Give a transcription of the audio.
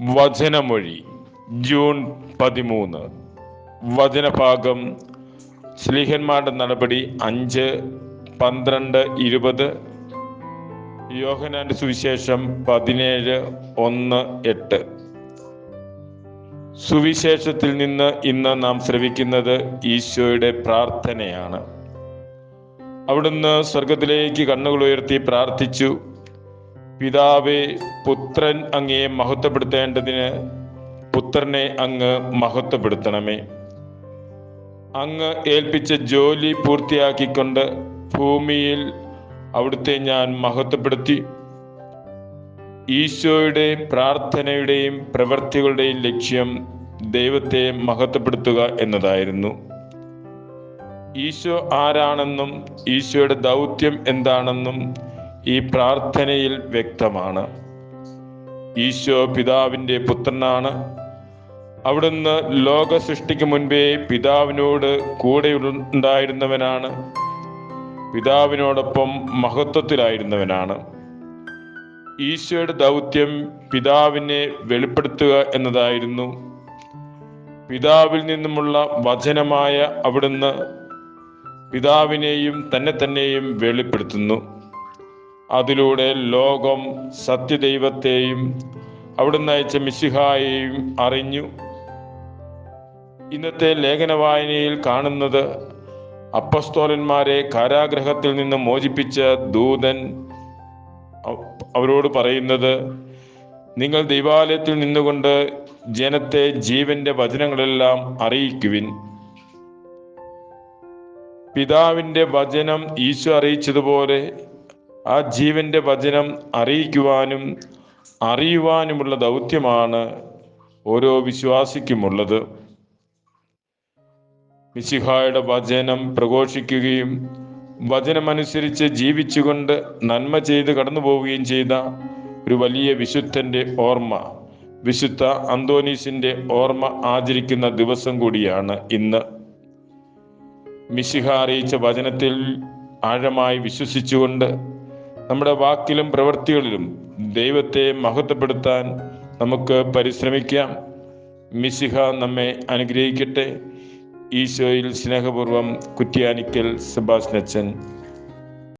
വചനമൊഴി June പതിമൂന്ന്. വചനഭാഗം സ്ലീഹന്മാരുടെ നടപടി അഞ്ച് പന്ത്രണ്ട് ഇരുപത്. യോഹനാന്റെ സുവിശേഷം പതിനേഴ് ഒന്ന് എട്ട്. സുവിശേഷത്തിൽ നിന്ന് ഇന്ന് നാം ശ്രവിക്കുന്നത് ഈശോയുടെ പ്രാർത്ഥനയാണ്. അവിടുന്ന് സ്വർഗത്തിലേക്ക് കണ്ണുകൾ ഉയർത്തി പ്രാർത്ഥിച്ചു. പിതാവേ പുത്രൻ അങ്ങയെ മഹത്വപ്പെടുത്തേണ്ടതിന് പുത്രനെ അങ്ങ് മഹത്വപ്പെടുത്തണമേ. അങ്ങ് ഏൽപ്പിച്ച ജോലി പൂർത്തിയാക്കിക്കൊണ്ട് ഭൂമിയിൽ അവിടുത്തെ ഞാൻ മഹത്വപ്പെടുത്തി. ഈശോയുടെ പ്രാർത്ഥനയുടെയും പ്രവൃത്തികളുടെയും ലക്ഷ്യം ദൈവത്തെ മഹത്വപ്പെടുത്തുക എന്നതായിരുന്നു. ഈശോ ആരാണെന്നും ഈശോയുടെ ദൗത്യം എന്താണെന്നും ഈ പ്രാർത്ഥനയിൽ വ്യക്തമാണ്. ഈശോ പിതാവിന്റെ പുത്രനാണ്. അവിടുന്ന് ലോക സൃഷ്ടിക്ക് മുൻപേ പിതാവിനോട് കൂടെ ഉണ്ടായിരുന്നവനാണ് പിതാവിനോടൊപ്പം മഹത്വത്തിലായിരുന്നവനാണ്. ഈശോയുടെ ദൗത്യം പിതാവിനെ വെളിപ്പെടുത്തുക എന്നതായിരുന്നു. പിതാവിൽ നിന്നുമുള്ള വചനമായ അവിടുന്ന് പിതാവിനെയും തന്നെ തന്നെയും വെളിപ്പെടുത്തുന്നു. അതിലൂടെ ലോകം സത്യദൈവത്തെയും അവിടുന്ന് അയച്ച മിശിഹായെയും അറിഞ്ഞു. ഇന്നത്തെ ലേഖന വായനയിൽ കാണുന്നത് അപ്പസ്തോലന്മാരെ കാരാഗ്രഹത്തിൽ നിന്ന് മോചിപ്പിച്ച ദൂതൻ അവരോട് പറയുന്നത് നിങ്ങൾ ദൈവാലയത്തിൽ നിന്നുകൊണ്ട് ജനത്തെ ജീവന്റെ വചനങ്ങളെല്ലാം അറിയിക്കുവിൻ. പിതാവിന്റെ വചനം ഈശോ അറിയിച്ചതുപോലെ ആ ജീവന്റെ വചനം അറിയിക്കുവാനും അറിയുവാനുമുള്ള ദൗത്യമാണ് ഓരോ വിശ്വാസിക്കുമുള്ളത്. മിശിഹായുടെ വചനം പ്രഘോഷിക്കുകയും വചനമനുസരിച്ച് ജീവിച്ചുകൊണ്ട് നന്മ ചെയ്ത് കടന്നു പോവുകയും ചെയ്ത ഒരു വലിയ വിശുദ്ധന്റെ ഓർമ്മ വിശുദ്ധ അന്തോനീസിന്റെ ഓർമ്മ ആചരിക്കുന്ന ദിവസം കൂടിയാണ് ഇന്ന്. മിശിഹ അറിയിച്ച വചനത്തിൽ ആഴമായി വിശ്വസിച്ചുകൊണ്ട് നമ്മുടെ വാക്കിലും പ്രവൃത്തികളിലും ദൈവത്തെ മഹത്വപ്പെടുത്താൻ നമുക്ക് പരിശ്രമിക്കാം. മിസിഹ നമ്മെ അനുഗ്രഹിക്കട്ടെ. ഈശോയിൽ സ്നേഹപൂർവം കുറ്റിയാനിക്കൽ സെബാസ്നച്ചൻ